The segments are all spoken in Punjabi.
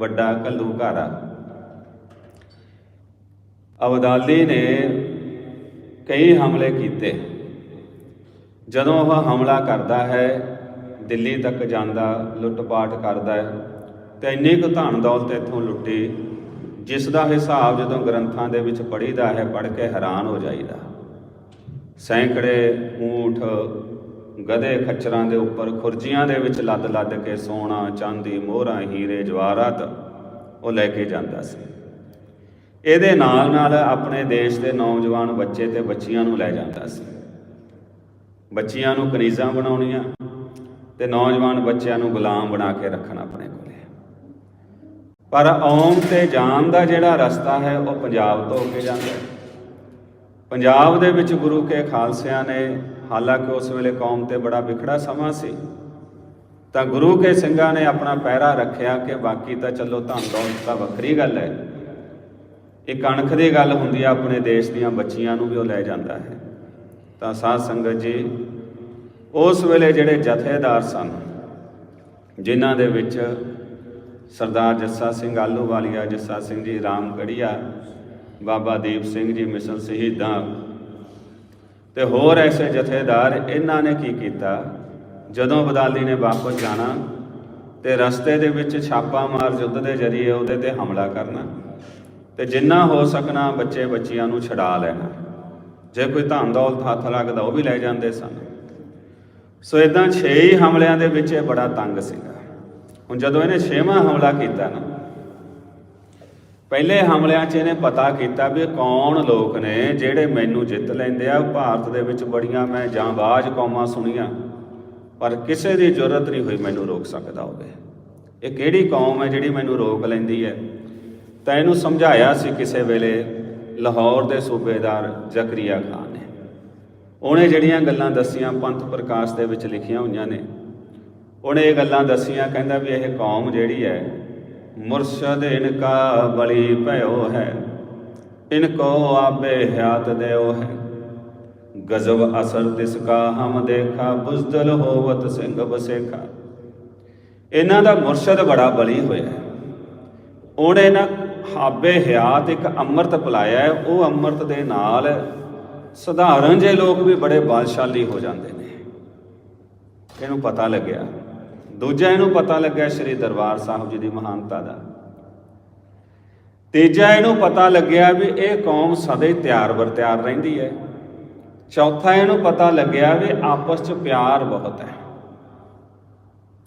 ਵੱਡਾ ਕੱਲੂ ਘਾਰਾ ਅਬਦਾਲੀ ਨੇ ਕਈ ਹਮਲੇ ਕੀਤੇ। ਜਦੋਂ ਉਹ ਹਮਲਾ ਕਰਦਾ ਹੈ, ਦਿੱਲੀ ਤੱਕ ਜਾਂਦਾ, ਲੁੱਟਪਾਟ ਕਰਦਾ ਹੈ, ਤੇ ਇੰਨੀ ਕੁ ਧਨ ਦੌਲਤ ਇੱਥੋਂ ਲੁੱਟੀ, ਜਿਸ ਦਾ ਹਿਸਾਬ ਜਦੋਂ ਗ੍ਰੰਥਾਂ ਦੇ ਵਿੱਚ ਪੜ੍ਹੀਦਾ ਹੈ, ਪੜ੍ਹ ਕੇ ਹੈਰਾਨ ਹੋ ਜਾਈਦਾ। ਸੈਂਕੜੇ ਊਠ ਗਧੇ ਖੱਚਰਾਂ ਦੇ ਉੱਪਰ ਖੁਰਜੀਆਂ ਦੇ ਵਿੱਚ ਲੱਦ ਲੱਦ ਕੇ ਸੋਨਾ ਚਾਂਦੀ, ਮੋਹਰਾਂ, ਹੀਰੇ ਜਵਾਹਰਾਤ ਉਹ ਲੈ ਕੇ ਜਾਂਦਾ ਸੀ। ਇਹਦੇ ਨਾਲ ਨਾਲ ਆਪਣੇ ਦੇਸ਼ ਦੇ ਨੌਜਵਾਨ ਬੱਚੇ ਤੇ ਬੱਚੀਆਂ ਨੂੰ ਲੈ ਜਾਂਦਾ ਸੀ। ਬੱਚੀਆਂ ਨੂੰ ਕਨੀਜ਼ਾਂ ਬਣਾਉਣੀਆਂ ਤੇ ਨੌਜਵਾਨ ਬੱਚਿਆਂ ਨੂੰ ਗੁਲਾਮ ਬਣਾ ਕੇ ਰੱਖਣਾ ਆਪਣੇ ਕੋਲੇ। ਪਰ ਆਉਣ ਤੇ ਜਾਣ ਦਾ ਜਿਹੜਾ ਰਸਤਾ ਹੈ, ਉਹ ਪੰਜਾਬ ਤੋਂ ਹੋ ਕੇ ਜਾਂਦਾ ਹੈ। ਪੰਜਾਬ ਦੇ ਵਿੱਚ ਗੁਰੂ ਕੇ ਖਾਲਸਿਆਂ ਨੇ ਹਾਲਾਂਕਿ ਉਸ ਵੇਲੇ ਕੌਮ ਤੇ ਬੜਾ ਵਿਖੜਾ ਸਮਾਂ ਸੀ। ਤਾਂ ਗੁਰੂ ਕੇ ਸਿੰਘਾਂ ਨੇ ਆਪਣਾ ਪਹਿਰਾ ਰੱਖਿਆ ਕਿ ਬਾਕੀ ਤਾਂ ਚਲੋ ਧਨ ਦੌਲਤ ਤਾਂ ਵੱਖਰੀ ਗੱਲ ਹੈ। ਇੱਕ ਅਣਖ ਦੀ ਗੱਲ ਹੁੰਦੀ ਆ, ਆਪਣੇ ਦੇਸ਼ ਦੀਆਂ ਬੱਚੀਆਂ ਨੂੰ ਵੀ ਉਹ ਲੈ ਜਾਂਦਾ ਹੈ। ਤਾਂ ਸਾਧ ਸੰਗਤ ਜੀ, ਉਸ ਵੇਲੇ ਜਿਹੜੇ ਜਥੇਦਾਰ ਸਨ, ਜਿਨ੍ਹਾਂ ਦੇ ਵਿੱਚ ਸਰਦਾਰ ਜੱਸਾ ਸਿੰਘ ਆਲੂਵਾਲੀਆ ਜੱਸਾ ਸਿੰਘ ਜੀ ਰਾਮਗੜੀਆ, ਬਾਬਾ ਦੀਪ ਸਿੰਘ ਜੀ ਮਿਸਲ ਸ਼ਹੀਦਾਂ ਤੇ ਹੋਰ ਐਸੇ ਜਥੇਦਾਰ ਇਹਨਾਂ ਨੇ ਕੀ ਕੀਤਾ? ਜਦੋਂ ਬਦਾਲੀ ਨੇ ਵਾਪਸ ਜਾਣਾ ਤੇ ਰਸਤੇ ਦੇ ਵਿੱਚ ਛਾਪਾ ਮਾਰ ਯੁੱਧ ਦੇ ਜ਼ਰੀਏ ਉਹਦੇ ਤੇ ਹਮਲਾ ਕਰਨਾ ਤੇ ਜਿੰਨਾ ਹੋ ਸਕਣਾ ਬੱਚੇ ਬੱਚੀਆਂ ਨੂੰ ਛਡਾ ਲੈਣਾ। ਜੇ ਕੋਈ ਧਨ ਦੌਲਤ ਹੱਥ ਲੱਗਦਾ ਉਹ ਵੀ ਲੈ ਜਾਂਦੇ ਸਨ। ਸੋ ਇਦਾਂ 6 ਹੀ ਹਮਲਿਆਂ ਦੇ ਵਿੱਚ ਇਹ ਬੜਾ ਤੰਗ ਸੀਗਾ। ਹੁਣ ਜਦੋਂ ਇਹਨੇ 6ਵਾਂ ਹਮਲਾ ਕੀਤਾ ਨਾ ਪਹਿਲੇ ਹਮਲਿਆਂ 'ਚ ਇਹਨੇ ਪਤਾ ਕੀਤਾ ਵੀ ਕੌਣ ਲੋਕ ਨੇ ਜਿਹੜੇ ਮੈਨੂੰ ਜਿੱਤ ਲੈਂਦੇ ਆ। ਭਾਰਤ ਦੇ ਵਿੱਚ ਬੜੀਆਂ ਮੈਂ ਜਾਂਬਾਜ਼ ਕੌਮਾਂ ਸੁਣੀਆਂ, ਪਰ ਕਿਸੇ ਦੀ ਜ਼ਰੂਰਤ ਨਹੀਂ ਹੋਈ ਮੈਨੂੰ ਰੋਕ ਸਕਦਾ ਹੋਵੇ। ਇਹ ਕਿਹੜੀ ਕੌਮ ਹੈ ਜਿਹੜੀ ਮੈਨੂੰ ਰੋਕ ਲੈਂਦੀ ਹੈ? ਤਾਂ ਇਹਨੂੰ ਸਮਝਾਇਆ ਸੀ ਕਿਸੇ ਵੇਲੇ ਲਾਹੌਰ ਦੇ ਸੂਬੇਦਾਰ ਜ਼ਕਰੀਆ ਖਾਨ ਨੇ। ਉਹਨੇ ਜਿਹੜੀਆਂ ਗੱਲਾਂ ਦੱਸੀਆਂ ਪੰਥ ਪ੍ਰਕਾਸ਼ ਦੇ ਵਿੱਚ ਲਿਖੀਆਂ ਹੋਈਆਂ ਨੇ, ਉਹਨੇ ਇਹ ਗੱਲਾਂ ਦੱਸੀਆਂ, ਕਹਿੰਦਾ ਵੀ ਇਹ ਕੌਮ ਜਿਹੜੀ ਹੈ ਮੁਰਸ਼ਦ ਇਨਕਾ ਬਲੀ ਭਇਓ ਹੈ। ਇਨਕੋ ਆਪੇ ਹਿਆਤ ਦੇਓ ਹੈ। ਗਜ਼ਬ ਅਸਰ ਤਿਸ ਕਾ ਹਮ ਦੇਖਾ, ਬੁਜ਼ਦਲ ਹੋਵਤ ਸਿੰਘ ਬਸੇਖਾ ਇਹਨਾਂ ਦਾ ਮੁਰਸ਼ਦ ਬੜਾ ਬਲੀ ਹੋਇਆ ਉਹਨੇ ਨਾ ਹਾਬੇ ਹਿਆਤ ਇੱਕ ਅੰਮ੍ਰਿਤ ਪਿਲਾਇਆ ਹੈ। ਉਹ ਅੰਮ੍ਰਿਤ ਦੇ ਨਾਲ ਸਧਾਰਨ ਜੇ ਲੋਕ ਵੀ ਬੜੇ ਬਲਸ਼ਾਲੀ ਹੋ ਜਾਂਦੇ ਨੇ। ਇਹਨੂੰ ਪਤਾ ਲੱਗਿਆ ਦੂਜਾ ਇਹਨੂੰ ਪਤਾ ਲੱਗਿਆ ਸ੍ਰੀ ਦਰਬਾਰ ਸਾਹਿਬ ਜੀ ਦੀ ਮਹਾਨਤਾ ਦਾ। ਤੀਜਾ ਇਹਨੂੰ ਪਤਾ ਲੱਗਿਆ ਵੀ ਇਹ ਕੌਮ ਸਦੇ ਤਿਆਰ ਬਰ ਤਿਆਰ ਰਹਿੰਦੀ ਹੈ। ਚੌਥਾ ਇਹਨੂੰ ਪਤਾ ਲੱਗਿਆ ਵੀ ਆਪਸ 'ਚ ਪਿਆਰ ਬਹੁਤ ਹੈ।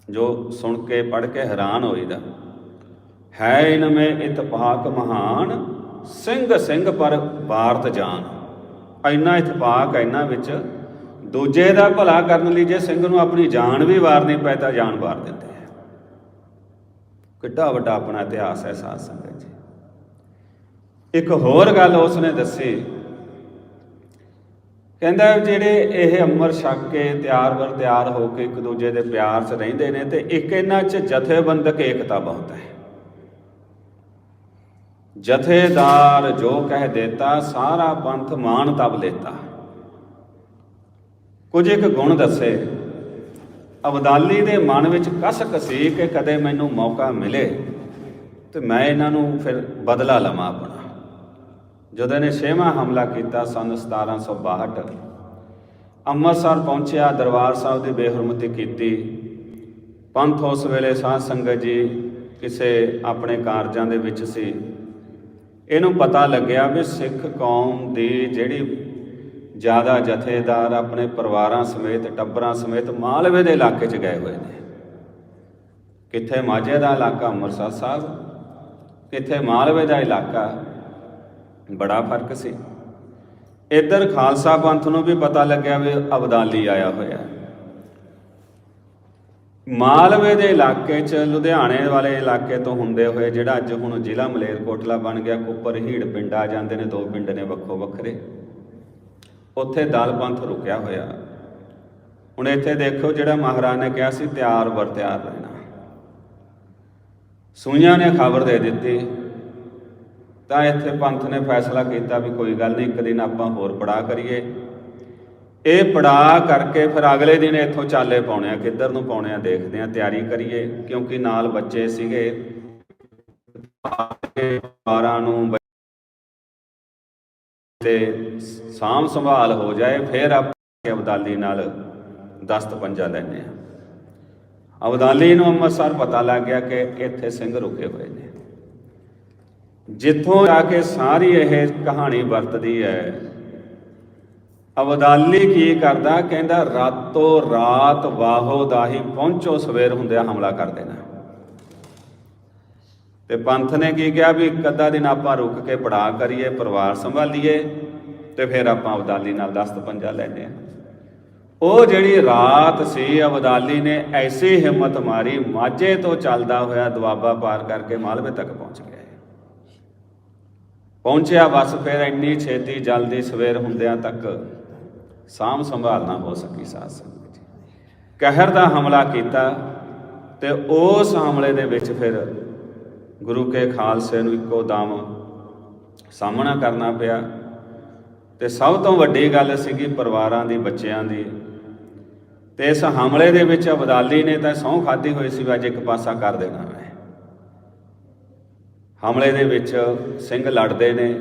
ਜੋ ਸੁਣ ਕੇ ਪੜ ਕੇ ਹੈਰਾਨ ਹੋਈਦਾ, ਹੈ ਇਨ ਮੇ ਇਤਫਾਕ ਮਹਾਨ, ਸਿੰਘ ਸਿੰਘ ਪਰ ਭਾਰਤ ਜਾਨ। ਇੰਨਾ ਇਤਫਾਕ ਹੈ ਇਹਨਾਂ ਵਿੱਚ ਦੂਜੇ ਦਾ ਭਲਾ ਕਰਨ ਲਈ ਜੇ ਸਿੰਘ ਨੂੰ ਆਪਣੀ ਜਾਨ ਵੀ ਵਾਰਨੀ ਪਏ ਤਾਂ ਜਾਨ ਵਾਰ ਦਿੰਦੇ ਆ। ਕਿੱਡਾ ਵੱਡਾ ਆਪਣਾ ਇਤਿਹਾਸ ਹੈ ਸਾਧ ਸੰਗਤ ਜੀ। ਇੱਕ ਹੋਰ ਗੱਲ ਉਸਨੇ ਦੱਸੀ। ਕਹਿੰਦਾ ਜਿਹੜੇ ਇਹ ਅੰਮ੍ਰਿਤ ਛਕ ਕੇ ਤਿਆਰ ਵਰ ਤਿਆਰ ਹੋ ਕੇ ਇੱਕ ਦੂਜੇ ਦੇ ਪਿਆਰ 'ਚ ਰਹਿੰਦੇ ਨੇ ਤੇ ਇੱਕ ਇਹਨਾਂ 'ਚ ਜਥੇਬੰਦਕ ਏਕਤਾ ਬਹੁਤ ਹੈ। ਜਥੇਦਾਰ ਜੋ ਕਹਿ ਦੇਤਾ, ਸਾਰਾ ਪੰਥ ਮਾਨ ਤਬ ਲੇਤਾ। ਕੁਝ ਇੱਕ ਗੁਣ ਦੱਸੇ, ਅਬਦਾਲੀ ਦੇ ਮਨ ਵਿੱਚ ਕਸਕ ਸੀ ਕਿ ਕਦੇ ਮੈਨੂੰ ਮੌਕਾ ਮਿਲੇ ਤੇ ਮੈਂ ਇਹਨਾਂ ਨੂੰ ਫਿਰ ਬਦਲਾ ਲਵਾਂ ਆਪਣਾ। ਜਦੋਂ ਇਹਨੇ ਛੇਵਾਂ ਹਮਲਾ ਕੀਤਾ ਸਨ 1762 ਅੰਮ੍ਰਿਤਸਰ ਪਹੁੰਚਿਆ, ਦਰਬਾਰ ਸਾਹਿਬ ਦੀ ਬੇਹਰਮਤੀ ਕੀਤੀ। ਪੰਥ ਉਸ ਵੇਲੇ ਸਾਧ ਸੰਗਤ ਜੀ ਕਿਸੇ ਆਪਣੇ ਕਾਰਜਾਂ ਦੇ ਵਿੱਚ ਸੀ। ਇਹਨੂੰ ਪਤਾ ਲੱਗਿਆ ਵੀ ਸਿੱਖ ਕੌਮ ਦੀ ਜਿਹੜੀ ਜ਼ਿਆਦਾ ਜਥੇਦਾਰ ਆਪਣੇ ਪਰਿਵਾਰਾਂ ਸਮੇਤ, ਟੱਬਰਾਂ ਸਮੇਤ ਮਾਲਵੇ ਦੇ ਇਲਾਕੇ 'ਚ ਗਏ ਹੋਏ ਨੇ। ਕਿੱਥੇ ਮਾਝੇ ਦਾ ਇਲਾਕਾ, ਅੰਮ੍ਰਿਤਸਰ ਸਾਹਿਬ? ਕਿੱਥੇ ਮਾਲਵੇ ਦਾ ਇਲਾਕਾ? ਬੜਾ ਫ਼ਰਕ ਸੀ। ਇੱਧਰ ਖਾਲਸਾ ਪੰਥ ਨੂੰ ਵੀ ਪਤਾ ਲੱਗਿਆ ਵੀ ਅਬਦਾਲੀ ਆਇਆ ਹੋਇਆ। ਮਾਲਵੇ ਦੇ ਇਲਾਕੇ 'ਚ, ਲੁਧਿਆਣੇ ਵਾਲੇ ਇਲਾਕੇ ਤੋਂ ਹੁੰਦੇ ਹੋਏ, ਜਿਹੜਾ ਅੱਜ ਹੁਣ ਜ਼ਿਲ੍ਹਾ ਮਲੇਰਕੋਟਲਾ ਬਣ ਗਿਆ ਕੁੱਪਰ ਹੀੜ ਪਿੰਡ ਆ ਜਾਂਦੇ ਨੇ, ਦੋ ਪਿੰਡ ਨੇ ਵੱਖੋ ਵੱਖਰੇ। ਉੱਥੇ ਦਲ ਪੰਥ ਰੁਕਿਆ ਹੋਇਆ। ਹੁਣ ਇੱਥੇ ਦੇਖੋ ਜਿਹੜਾ ਮਹਾਰਾਜ ਨੇ ਕਿਹਾ ਸੀ, ਤਿਆਰ ਵਰ ਤਿਆਰ ਰਹਿਣਾ। ਸੂਈਆਂ ਨੇ ਖਬਰ ਦੇ ਦਿੱਤੀ। ਤਾਂ ਇੱਥੇ ਪੰਥ ਨੇ ਫੈਸਲਾ ਕੀਤਾ ਵੀ ਕੋਈ ਗੱਲ ਨਹੀਂ, ਇੱਕ ਦਿਨ ਆਪਾਂ ਹੋਰ ਪੜਾ ਕਰੀਏ। ਇਹ ਪੜਾ ਕਰਕੇ ਫਿਰ ਅਗਲੇ ਦਿਨ ਇੱਥੋਂ ਚਾਲੇ ਪਾਉਣੇ ਆ, ਕਿੱਧਰ ਨੂੰ ਪਾਉਣੇ ਆ, ਦੇਖਦੇ ਆ, ਤਿਆਰੀ ਕਰੀਏ। ਕਿਉਂਕਿ ਨਾਲ ਬੱਚੇ ਸੀਗੇ। ਕੇ ਪਰਿਵਾਰਾਂ ਨੂੰ ਤੇ ਸਾਂਭ ਸੰਭਾਲ ਹੋ ਜਾਏ, ਫਿਰ ਆਪਾਂ ਅਬਦਾਲੀ ਨਾਲ ਦਸਤ ਪੰਜਾ ਲੈਂਦੇ ਆ ਅਬਦਾਲੀ ਨੂੰ ਅੰਮ੍ਰਿਤਸਰ ਪਤਾ ਲੱਗ ਗਿਆ ਕਿ ਇੱਥੇ ਸਿੰਘ ਰੁਕੇ ਹੋਏ ਨੇ। ਜਿੱਥੋਂ ਆ ਕੇ ਸਾਰੀ ਇਹ ਕਹਾਣੀ ਵਰਤਦੀ ਹੈ, ਅਬਦਾਲੀ ਕੀ ਕਰਦਾ, ਕਹਿੰਦਾ, ਰਾਤੋਂ ਰਾਤ ਵਾਹੋ ਦਾ ਹੀ ਪਹੁੰਚੋ, ਸਵੇਰ ਹੁੰਦਿਆਂ ਹਮਲਾ ਕਰ ਦੇਣਾ। ਤੇ ਪੰਥ ਨੇ ਕੀ ਕਿਹਾ ਵੀ ਇੱਕ ਅੱਧਾ ਦਿਨ ਆਪਾਂ ਰੁਕ ਕੇ ਪੜਾ ਕਰੀਏ, ਪਰਿਵਾਰ ਸੰਭਾਲੀਏ ਤੇ ਫਿਰ ਆਪਾਂ ਅਬਦਾਲੀ ਨਾਲ ਦਸਤ ਪੰਜਾ ਲੈਨੇ ਆ ਉਹ ਜਿਹੜੀ ਰਾਤ ਸੀ, ਅਬਦਾਲੀ ਨੇ ਐਸੀ ਹਿੰਮਤ ਮਾਰੀ, ਮਾਝੇ ਤੋਂ ਚੱਲਦਾ ਹੋਇਆ ਦੁਆਬਾ ਪਾਰ ਕਰਕੇ ਮਾਲਵੇ ਤੱਕ ਪਹੁੰਚ ਗਿਆ ਪਹੁੰਚਿਆ ਬਸ ਫਿਰ ਇੰਨੀ ਛੇਤੀ ਜਲਦੀ ਸਵੇਰ ਹੁੰਦਿਆਂ ਤੱਕ ਸਾਂਭ ਸੰਭਾਲ ਨਾ ਹੋ ਸਕੀ ਸਾਧ ਸੰਗਤ ਜੀ। ਕਹਿਰ ਦਾ ਹਮਲਾ ਕੀਤਾ ਤੇ ਉਸ ਹਮਲੇ ਦੇ ਵਿੱਚ ਫਿਰ ਗੁਰੂ ਕੇ ਖਾਲਸੇ ਨੂੰ ਇੱਕੋ ਦਮ ਸਾਹਮਣਾ ਕਰਨਾ ਪਿਆ। ਤੇ ਸਭ ਤੋਂ ਵੱਡੀ ਗੱਲ ਸੀਗੀ ਪਰਿਵਾਰਾਂ ਦੀ, ਬੱਚਿਆਂ ਦੀ। ਤੇ ਇਸ ਹਮਲੇ ਦੇ ਵਿੱਚ ਅਬਦਾਲੀ ਨੇ ਤਾਂ ਸਹੁੰ ਖਾਦੀ ਹੋਈ ਸੀ ਵੀ ਅੱਜ ਇੱਕ ਪਾਸਾ ਕਰ ਦੇਣਾ ਮੈਂ। ਹਮਲੇ ਦੇ ਵਿੱਚ ਸਿੰਘ ਲੜਦੇ ਨੇ।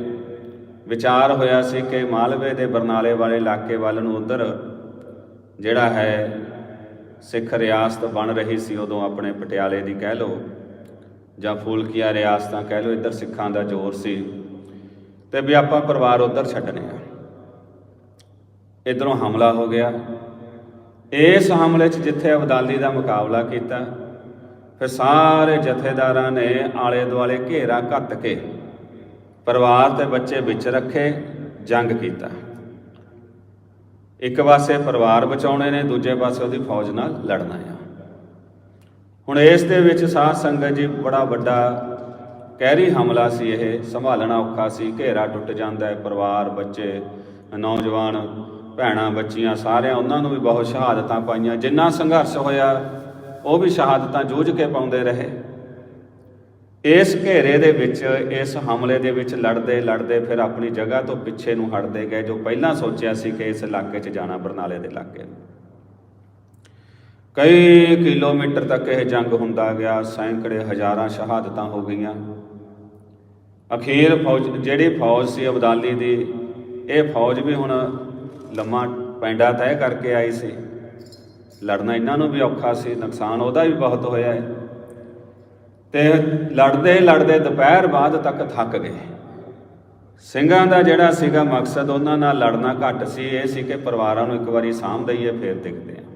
ਵਿਚਾਰ ਹੋਇਆ ਸੀ ਕਿ ਮਾਲਵੇ ਦੇ ਬਰਨਾਲੇ ਵਾਲੇ ਇਲਾਕੇ ਵੱਲ ਨੂੰ ਉਧਰ ਜਿਹੜਾ ਹੈ ਸਿੱਖ ਰਿਆਸਤ ਬਣ ਰਹੀ ਸੀ, ਉਦੋਂ ਆਪਣੇ ਪਟਿਆਲੇ ਦੀ ਕਹਿ ਲਓ। ਜਾਂ ਫੂਲਕੀਆ ਰਿਆਸਤਾਂ ਕਹਿ ਲਓ ਇੱਧਰ ਸਿੱਖਾਂ ਦਾ ਜ਼ੋਰ ਸੀ, ਤੇ ਵੀ ਆਪਾਂ ਪਰਿਵਾਰ ਉੱਧਰ ਛੱਡਨੇ ਆ। ਇਧਰੋਂ ਹਮਲਾ ਹੋ ਗਿਆ। ਇਸ ਹਮਲੇ 'ਚ ਜਿੱਥੇ ਅਬਦਾਲੀ ਦਾ ਮੁਕਾਬਲਾ ਕੀਤਾ, ਫਿਰ ਸਾਰੇ ਜਥੇਦਾਰਾਂ ਨੇ ਆਲੇ ਦੁਆਲੇ ਘੇਰਾ ਘੱਤ ਕੇ ਪਰਿਵਾਰ ਤੇ ਬੱਚੇ ਵਿੱਚ ਰੱਖੇ, ਜੰਗ ਕੀਤਾ। ਇੱਕ ਪਾਸੇ ਪਰਿਵਾਰ ਬਚਾਉਣੇ ਨੇ, ਦੂਜੇ ਪਾਸੇ ਉਹਦੀ ਫੌਜ ਨਾਲ ਲੜਨਾ ਆ। ਹੁਣ ਇਸ ਦੇ ਵਿੱਚ ਸਾਧ ਸੰਗਤ ਜੀ ਬੜਾ ਵੱਡਾ ਕਹਿਰੀ ਹਮਲਾ ਸੀ ਇਹ, ਸੰਭਾਲਣਾ ਔਖਾ ਸੀ, ਘੇਰਾ ਟੁੱਟ ਜਾਂਦਾ ਹੈ, ਪਰਿਵਾਰ, ਬੱਚੇ, ਨੌਜਵਾਨ, ਭੈਣਾਂ, ਬੱਚੀਆਂ ਸਾਰਿਆਂ ਉਹਨਾਂ ਨੂੰ ਵੀ ਬਹੁਤ ਸ਼ਹਾਦਤਾਂ ਪਾਈਆਂ। ਜਿੰਨਾ ਸੰਘਰਸ਼ ਹੋਇਆ, ਉਹ ਵੀ ਸ਼ਹਾਦਤਾਂ ਜੂਝ ਕੇ ਪਾਉਂਦੇ ਰਹੇ। ਇਸ ਘੇਰੇ ਦੇ ਵਿੱਚ, ਇਸ ਹਮਲੇ ਦੇ ਵਿੱਚ ਲੜਦੇ ਲੜਦੇ ਫਿਰ ਆਪਣੀ ਜਗ੍ਹਾ ਤੋਂ ਪਿੱਛੇ ਨੂੰ ਹਟਦੇ ਗਏ, ਜੋ ਪਹਿਲਾਂ ਸੋਚਿਆ ਸੀ ਕਿ ਇਸ ਇਲਾਕੇ 'ਚ ਜਾਣਾ ਬਰਨਾਲੇ ਦੇ ਇਲਾਕੇ ਨੂੰ। ਕਈ ਕਿਲੋਮੀਟਰ ਤੱਕ ਇਹ ਜੰਗ ਹੁੰਦਾ ਗਿਆ, ਸੈਂਕੜੇ ਹਜ਼ਾਰਾਂ ਸ਼ਹਾਦਤਾਂ ਹੋ ਗਈਆਂ। ਅਖੀਰ ਫੌਜ, ਜਿਹੜੀ ਫੌਜ ਸੀ ਅਬਦਾਲੀ ਦੀ, ਇਹ ਫੌਜ ਵੀ ਹੁਣ ਲੰਮਾ ਪੈਂਡਾ ਤੈਅ ਕਰਕੇ ਆਈ ਸੀ। ਲੜਨਾ ਇਹਨਾਂ ਨੂੰ ਵੀ ਔਖਾ ਸੀ, ਨੁਕਸਾਨ ਉਹਦਾ ਵੀ ਬਹੁਤ ਹੋਇਆ ਹੈ। ਤੇ ਲੜਦੇ ਲੜਦੇ ਦੁਪਹਿਰ ਬਾਅਦ ਤੱਕ ਥੱਕ ਗਏ। ਸਿੰਘਾਂ ਦਾ ਜਿਹੜਾ ਸੀਗਾ ਮਕਸਦ, ਉਹਨਾਂ ਨਾਲ ਲੜਨਾ ਘੱਟ ਸੀ, ਇਹ ਸੀ ਕਿ ਪਰਿਵਾਰਾਂ ਨੂੰ ਇੱਕ ਵਾਰੀ ਸਾਂਭ ਦਈਏ, ਫਿਰ ਦੇਖਦੇ ਆ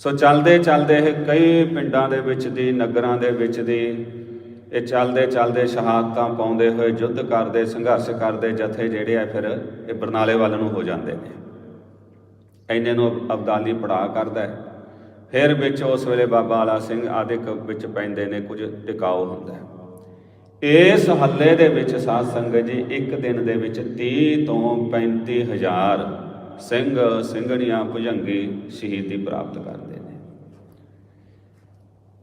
ਸੋ ਚੱਲਦੇ ਚੱਲਦੇ ਇਹ ਕਈ ਪਿੰਡਾਂ ਦੇ ਵਿੱਚ ਦੀ, ਨਗਰਾਂ ਦੇ ਵਿੱਚ ਦੀ, ਇਹ ਚੱਲਦੇ ਚੱਲਦੇ ਸ਼ਹਾਦਤਾਂ ਪਾਉਂਦੇ ਹੋਏ ਯੁੱਧ ਕਰਦੇ, ਸੰਘਰਸ਼ ਕਰਦੇ ਜਥੇ ਜਿਹੜੇ ਆ ਫਿਰ ਇਹ ਬਰਨਾਲੇ ਵੱਲ ਨੂੰ ਹੋ ਜਾਂਦੇ ਨੇ। ਐਨੇ ਨੂੰ ਅਬਦਾਲੀ ਪੜਾ ਕਰਦਾ ਫਿਰ ਵਿੱਚ ਉਸ ਵੇਲੇ ਬਾਬਾ ਆਲਾ ਸਿੰਘ ਆਦਿਕ ਵਿੱਚ ਪੈਂਦੇ ਨੇ, ਕੁਝ ਟਿਕਾਓ ਹੁੰਦਾ ਇਸ ਹੱਲੇ ਦੇ ਵਿੱਚ ਸਾਧ ਸੰਗਤ ਜੀ, ਇੱਕ ਦਿਨ ਦੇ ਵਿੱਚ 30 ਤੋਂ 35 ਹਜ਼ਾਰ ਸਿੰਘ, ਸਿੰਘਣੀਆਂ ਭੁਜੰਗੀ ਸ਼ਹੀਦੀ ਪ੍ਰਾਪਤ ਕਰਦੇ ਨੇ।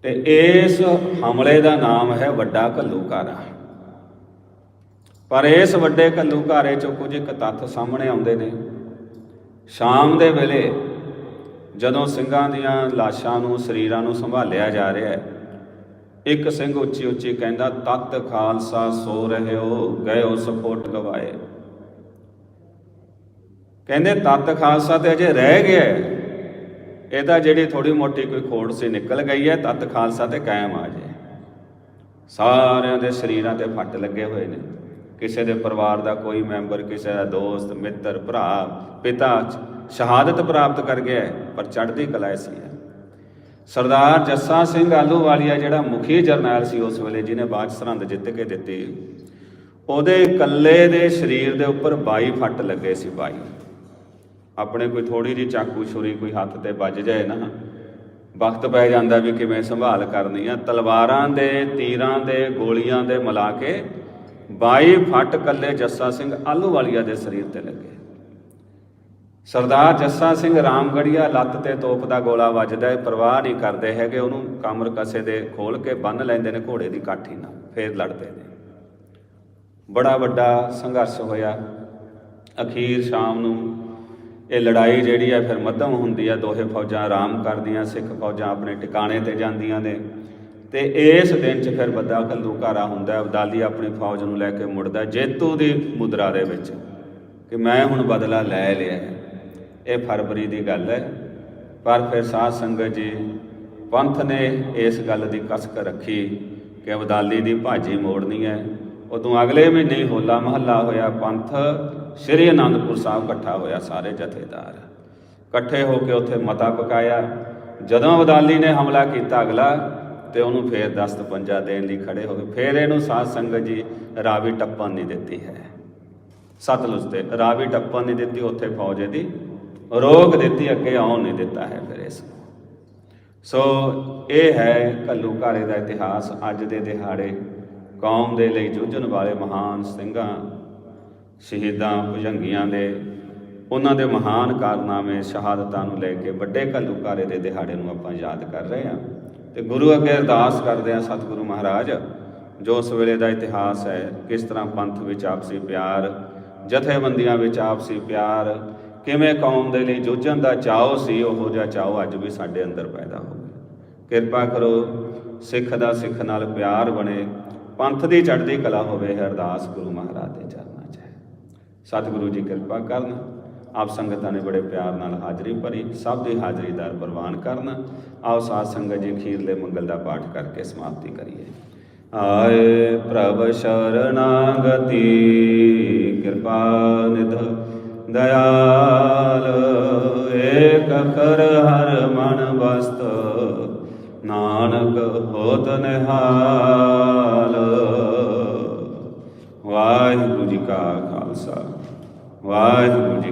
ਤੇ ਇਸ ਹਮਲੇ ਦਾ ਨਾਮ ਹੈ ਵੱਡਾ ਘੱਲੂਘਾਰਾ। ਪਰ ਇਸ ਵੱਡੇ ਘੱਲੂਘਾਰੇ ਚੋਂ ਕੁਝ ਇੱਕ ਤੱਥ ਸਾਹਮਣੇ ਆਉਂਦੇ ਨੇ। ਸ਼ਾਮ ਦੇ ਵੇਲੇ ਜਦੋਂ ਸਿੰਘਾਂ ਦੀਆਂ ਲਾਸ਼ਾਂ ਨੂੰ, ਸਰੀਰਾਂ ਨੂੰ ਸੰਭਾਲਿਆ ਜਾ ਰਿਹਾ ਹੈ, ਇੱਕ ਸਿੰਘ ਉੱਚੀ ਉੱਚੀ ਕਹਿੰਦਾ, ਤਤ ਖਾਲਸਾ ਸੋ ਰਹਿਓ, ਗਇਓ ਸਪੋਟ ਗਵਾਏ। ਕਹਿੰਦੇ ਤਤ ਖਾਲਸਾ ਤੇ ਅਜੇ ਰਹਿ ਗਿਆ ਇਹਦਾ ਜਿਹੜੀ ਥੋੜੀ ਮੋਟੀ ਕੋਈ ਖੋੜ ਸੀ ਨਿਕਲ ਗਈ ਹੈ, ਤਤ ਖਾਲਸਾ ਤੇ ਕਾਇਮ ਆ ਜੇ। ਸਾਰਿਆਂ ਦੇ ਸਰੀਰਾਂ ਤੇ ਫੱਟ ਲੱਗੇ ਹੋਏ ਨੇ। ਕਿਸੇ ਦੇ ਪਰਿਵਾਰ ਦਾ ਕੋਈ ਮੈਂਬਰ, ਕਿਸੇ ਦਾ ਦੋਸਤ, ਮਿੱਤਰ, ਭਰਾ, ਪਿਤਾ ਸ਼ਹਾਦਤ ਪ੍ਰਾਪਤ ਕਰ ਗਿਆ ਪਰ ਚੜ੍ਹਦੀ ਕਲਾ ਐਸੀ ਸਰਦਾਰ ਜੱਸਾ ਸਿੰਘ ਆਲੂਵਾਲੀਆ ਜਿਹੜਾ ਮੁਖੀ ਜਰਨੈਲ ਸੀ ਉਸ ਵੇਲੇ, ਜਿਹਨੇ ਬਾਅਦ 'ਚ ਸਰਹੰਦ ਜਿੱਤ ਕੇ ਦਿੱਤੀ, ਉਹਦੇ ਇਕੱਲੇ ਦੇ ਸਰੀਰ ਦੇ ਉੱਪਰ 22 ਫੱਟ ਲੱਗੇ ਸੀ 22 ਆਪਣੇ ਕੋਈ ਥੋੜੀ ਜਿਹੀ ਚਾਕੂ ਛੁਰੀ ਕੋਈ ਹੱਥ ਤੇ ਵੱਜ ਜਾਏ ਨਾ, ਵਕਤ ਪੈ ਜਾਂਦਾ ਵੀ ਕਿਵੇਂ ਸੰਭਾਲ ਕਰਨੀ ਆ। ਤਲਵਾਰਾਂ ਦੇ, ਤੀਰਾਂ ਦੇ, ਗੋਲੀਆਂ ਦੇ ਮਿਲਾ ਕੇ ਬਾਈ ਫੱਟ ਕੱਲੇ ਜੱਸਾ ਸਿੰਘ ਆਲੂਵਾਲੀਆ ਦੇ ਸਰੀਰ ਤੇ ਲੱਗੇ। ਸਰਦਾਰ ਜੱਸਾ ਸਿੰਘ ਰਾਮਗੜੀਆ ਲੱਤ ਤੇ ਤੋਪ ਦਾ ਗੋਲਾ ਵੱਜਦਾ ਹੈ, ਪਰਵਾਹ ਨਹੀਂ ਕਰਦੇ ਹੈਗੇ, ਉਹਨੂੰ ਕਮਰ ਕਸੇ ਦੇ ਖੋਲ ਕੇ ਬੰਨ ਲੈਂਦੇ ਨੇ, ਘੋੜੇ ਦੀ ਕਾਠੀ ਨਾਲ ਫੇਰ ਲੜਦੇ ਨੇ। ਬੜਾ ਵੱਡਾ ਸੰਘਰਸ਼ ਹੋਇਆ। ਅਖੀਰ ਸ਼ਾਮ ਨੂੰ ਇਹ ਲੜਾਈ ਜਿਹੜੀ ਹੈ ਫਿਰ ਮੱਧਮ ਹੁੰਦੀ ਹੈ, ਦੋਹੇ ਫੌਜਾਂ ਆਰਾਮ ਕਰਦੀਆਂ, ਸਿੱਖ ਫੌਜਾਂ ਆਪਣੇ ਟਿਕਾਣੇ ਤੇ ਜਾਂਦੀਆਂ ਨੇ। ਤੇ ਇਸ ਦਿਨ 'ਚ ਫਿਰ ਵੱਡਾ ਘੱਲੂਘਾਰਾ ਹੁੰਦਾ ਅਬਦਾਲੀ ਆਪਣੀ ਫੌਜ ਨੂੰ ਲੈ ਕੇ ਮੁੜਦਾ ਜੇਤੂ ਦੀ ਮੁਦਰਾ ਦੇ ਵਿੱਚ ਕਿ ਮੈਂ ਹੁਣ ਬਦਲਾ ਲੈ ਲਿਆ ਹੈ। ਇਹ ਫਰਵਰੀ ਦੀ ਗੱਲ ਹੈ। ਪਰ ਫਿਰ ਸਾਧ ਸੰਗਤ ਜੀ, ਪੰਥ ਨੇ ਇਸ ਗੱਲ ਦੀ ਕਸਕ ਰੱਖੀ ਕਿ ਅਬਦਾਲੀ ਦੀ ਭਾਜੀ ਮੋੜਨੀ ਹੈ। ਉਦੋਂ ਅਗਲੇ ਮਹੀਨੇ ਹੀ ਹੋਲਾ ਮਹੱਲਾ ਹੋਇਆ, ਪੰਥ ਸ੍ਰੀ ਅਨੰਦਪੁਰ ਸਾਹਿਬ ਇਕੱਠਾ ਹੋਇਆ ਸਾਰੇ ਜਥੇਦਾਰ। ਇਕੱਠੇ ਹੋ ਕੇ ਉੱਥੇ ਮਤਾ ਪਕਾਇਆ। ਜਦੋਂ ਅਬਦਾਲੀ ਨੇ ਹਮਲਾ ਕੀਤਾ ਅਗਲਾ ਤੇ ਉਹਨੂੰ ਫੇਰ ਦਸਤ ਪੰਜਾ ਦੇਣ ਲਈ ਖੜੇ ਹੋ ਗਏ। ਫੇਰ ਇਹਨੂੰ ਸਾਧ ਸੰਗਤ ਜੀ ਰਾਵੀ ਟੱਪਣ ਨਹੀਂ ਦਿੱਤੀ ਹੈ। ਸਤਲੁਜ ਤੇ ਰਾਵੀ ਟੱਪਣ ਨਹੀਂ ਦਿੱਤੀ, ਉੱਥੇ ਫੌਜ ਦੀ ਰੋਕ ਦਿੱਤੀ, ਅੱਗੇ ਆਉਣ ਨਹੀਂ ਦਿੱਤਾ ਹੈ ਫਿਰ ਇਸ ਸੋ ਇਹ ਹੈ ਘੱਲੂਘਾਰੇ ਦਾ ਇਤਿਹਾਸ। ਅੱਜ ਦੇ ਦਿਹਾੜੇ ਕੌਮ ਦੇ ਲਈ ਜੂਝਣ ਵਾਲੇ ਮਹਾਨ ਸਿੰਘਾਂ ਸ਼ਹੀਦਾਂ ਭੁਜੰਗੀਆਂ ਦੇ, ਉਹਨਾਂ ਦੇ ਮਹਾਨ ਕਾਰਨਾਮੇ ਸ਼ਹਾਦਤਾਂ ਨੂੰ ਲੈ ਕੇ ਵੱਡੇ ਘੱਲੂਘਾਰੇ ਦੇ ਦਿਹਾੜੇ ਨੂੰ ਆਪਾਂ ਯਾਦ ਕਰ ਰਹੇ ਹਾਂ। ਤੇ ਗੁਰੂ ਅੱਗੇ ਅਰਦਾਸ ਕਰਦੇ ਹਾਂ ਸਤਿਗੁਰੂ ਮਹਾਰਾਜ, ਜੋ ਉਸ ਵੇਲੇ ਦਾ ਇਤਿਹਾਸ ਹੈ, ਕਿਸ ਤਰ੍ਹਾਂ ਪੰਥ ਵਿੱਚ ਆਪਸੀ ਪਿਆਰ, ਜਥੇਬੰਦੀਆਂ ਵਿੱਚ ਆਪਸੀ ਪਿਆਰ, ਕਿਵੇਂ ਕੌਮ ਦੇ ਲਈ ਜੂਝਣ ਦਾ ਚਾਅ ਸੀ, ਉਹੋ ਜਿਹਾ ਚਾਅ ਅੱਜ ਵੀ ਸਾਡੇ ਅੰਦਰ ਪੈਦਾ ਹੋਵੇ ਕਿਰਪਾ ਕਰੋ, ਸਿੱਖ ਦਾ ਸਿੱਖ ਨਾਲ ਪਿਆਰ ਬਣੇ, ਪੰਥ ਦੀ ਚੜ੍ਹਦੀ ਕਲਾ ਹੋਵੇ ਇਹ ਅਰਦਾਸ ਗੁਰੂ ਮਹਾਰਾਜ ਦੇ ਚਰਨਾਂ ਸਤਿਗੁਰੂ ਜੀ ਕਿਰਪਾ ਕਰਨ। ਆਪ ਸੰਗਤਾਂ ਨੇ ਬੜੇ ਪਿਆਰ ਨਾਲ ਹਾਜ਼ਰੀ ਭਰੀ, ਸਭ ਦੇ ਹਾਜ਼ਰੀਦਾਰ ਪ੍ਰਵਾਨ ਕਰਨ। ਆਓ ਸਾਧ ਸੰਗਤ ਜੀ ਖੀਰਲੇ ਮੰਗਲ ਦਾ ਪਾਠ ਕਰਕੇ ਸਮਾਪਤੀ ਕਰੀਏ। ਆਏ ਪ੍ਰਭ ਸ਼ਰਨਾਗਤੀ, ਕਿਰਪਾ ਨਿਧ ਦਇਆਲ, ਏਕ ਕਰ ਹਰ ਮਨ ਬਸਤ ਨਾਨਕ ਹੋਤ ਨਿਹਾਲ। ਵਾਹਿਗੁਰੂ ਜੀ ਕਾ ਖਾਲਸਾ। ਵਾਹਿਗੁਰੂ ਜੀ